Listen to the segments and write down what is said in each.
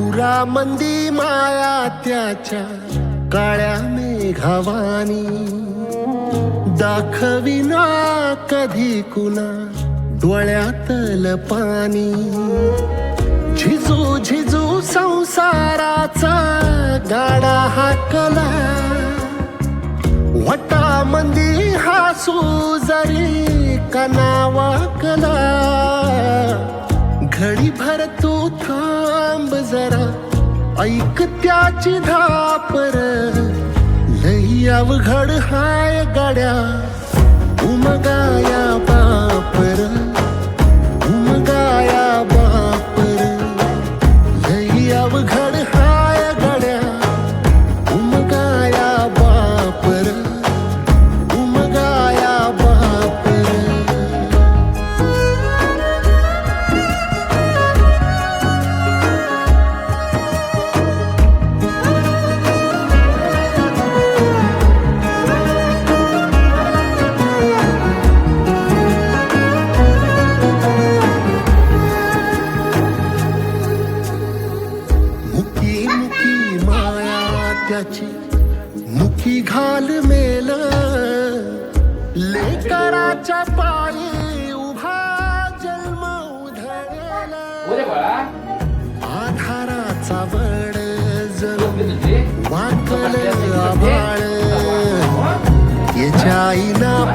उरा मंदी माया त्याच्या काळ्या मेघावानी. दाखविना कधी कुणा डोळ्यातल पाणी झिजू झिजू संसाराचा गाडा वटा मंदी हासू जरी कनावाकला घडी भर तू थांब जरा ऐक त्याची धापर. लई अवघड हाय गाड्या उमगा त्याची मुकी घाल मेल लेकराच्या पायी उभा जन्म उधळला. बाळा. आधाराचा जणू तुझी. वाकल आभाळ. याच्या आईना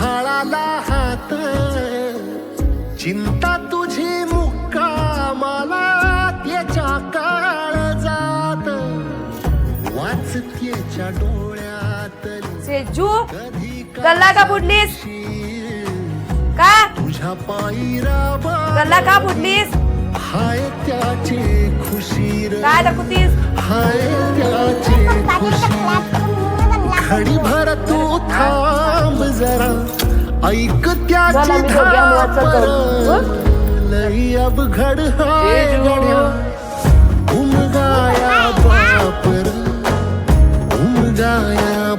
आभाळाला हात चिंता तुझी मुक्कामाला त्याच्या काळ जात वाच त्याच्या डोळ्यात. सेजू गल्ला का बुडलीस? का? तुझ्या पायीरा गल्ला का बुडलीस? हाय त्याची खुशीर. काय दाखवतीस? हाय त्याची खुशी खडी ऐक त्याची धापर. लई अवघड हाय. गड्या. उमगाया बापर. उमगाया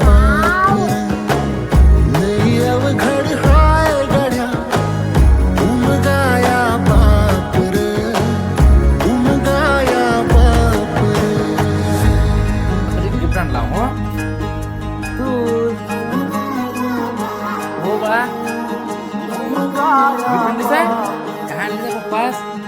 paz.